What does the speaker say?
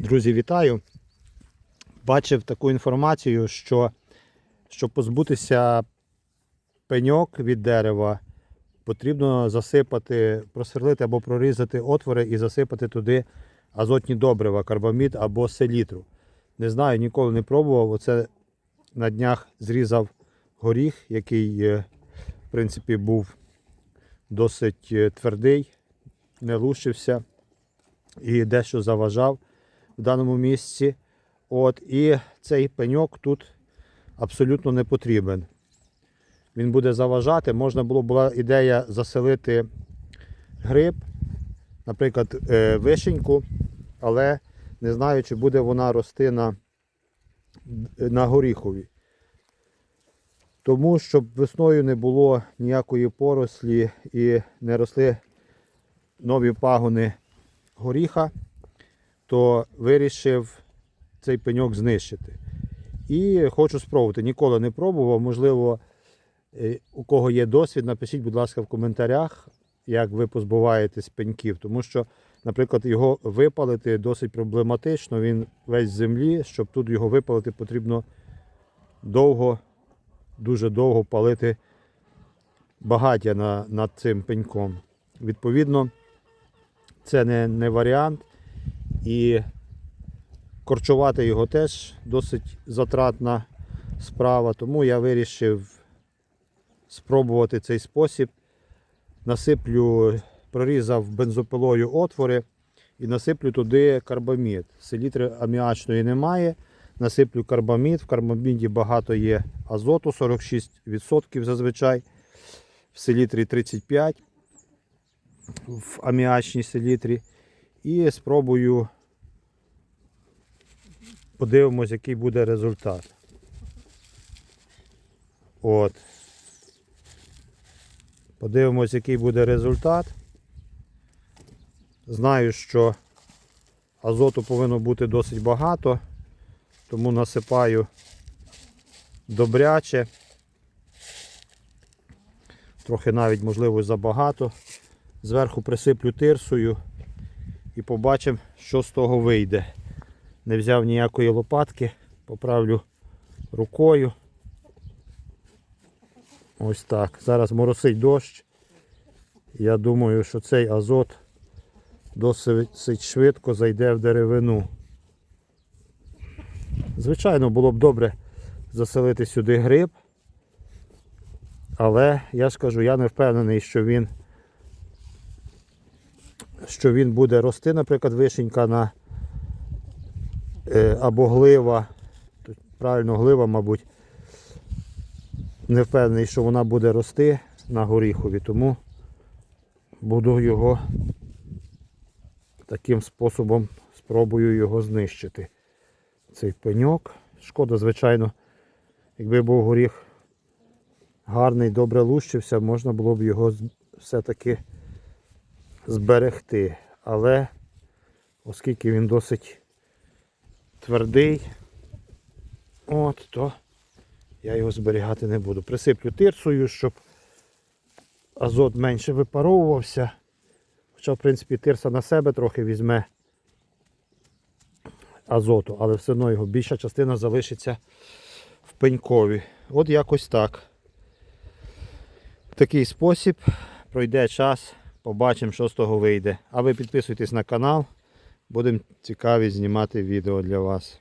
Друзі, вітаю! Бачив таку інформацію, що щоб позбутися пеньок від дерева, потрібно засипати, просверлити або прорізати отвори і засипати туди азотні добрива, карбамід або селітру. Не знаю, ніколи не пробував. Оце на днях зрізав горіх, який, е, в принципі, був досить е, твердий, не лущився і дещо заважав в даному місці. От, і цей пеньок тут абсолютно не потрібен. Він буде заважати. Можна було була ідея заселити гриб, наприклад, е, вишеньку, але не знаю, чи буде вона рости на, на горіхові. Тому, щоб весною не було ніякої порослі і не росли нові пагони горіха, то вирішив цей пеньок знищити. І хочу спробувати. Ніколи не пробував. Можливо, е, у кого є досвід, напишіть, будь ласка, в коментарях, як ви позбуваєтесь пеньків. Тому що, наприклад, його випалити досить проблематично. Він весь в землі. Щоб тут його випалити, потрібно довго, дуже довго палити багаття на, над цим пеньком. Відповідно, це не, не варіант. І корчувати його теж досить затратна справа. Тому я вирішив спробувати цей спосіб. Насиплю, прорізав бензопилою отвори і насиплю туди карбамід. Селітри аміачної немає. Насиплю карбамід. В карбаміді багато є азоту, 46% зазвичай. В селітрі 35%, в аміачній селітрі. І спробую подивимось, який буде результат. От. Подивимось, який буде результат. Знаю, що азоту повинно бути досить багато, тому насипаю добряче. Трохи навіть, можливо, забагато. Зверху присиплю тирсою і побачимо, що з того вийде. Не взяв ніякої лопатки, поправлю рукою. Ось так. Зараз моросить дощ. Я думаю, що цей азот досить швидко зайде в деревину. Звичайно, було б добре заселити сюди гриб. Але я ж кажу, я не впевнений, що він що він буде рости, наприклад, вишенька на е, або глива, правильно глива, мабуть, не впевнений, що вона буде рости на горіхові, тому буду його таким способом спробую його знищити. Цей пеньок. Шкода, звичайно, якби був горіх гарний, добре лущився, можна було б його все-таки зберегти. Але оскільки він досить твердий, от, то я його зберігати не буду. Присиплю тирсою, щоб азот менше випаровувався. Хоча, в принципі, тирса на себе трохи візьме азоту, але все одно його більша частина залишиться в пенькові. От якось так. Такий спосіб пройде час, побачимо, що з того вийде. А ви підписуйтесь на канал, будемо цікаві знімати відео для вас.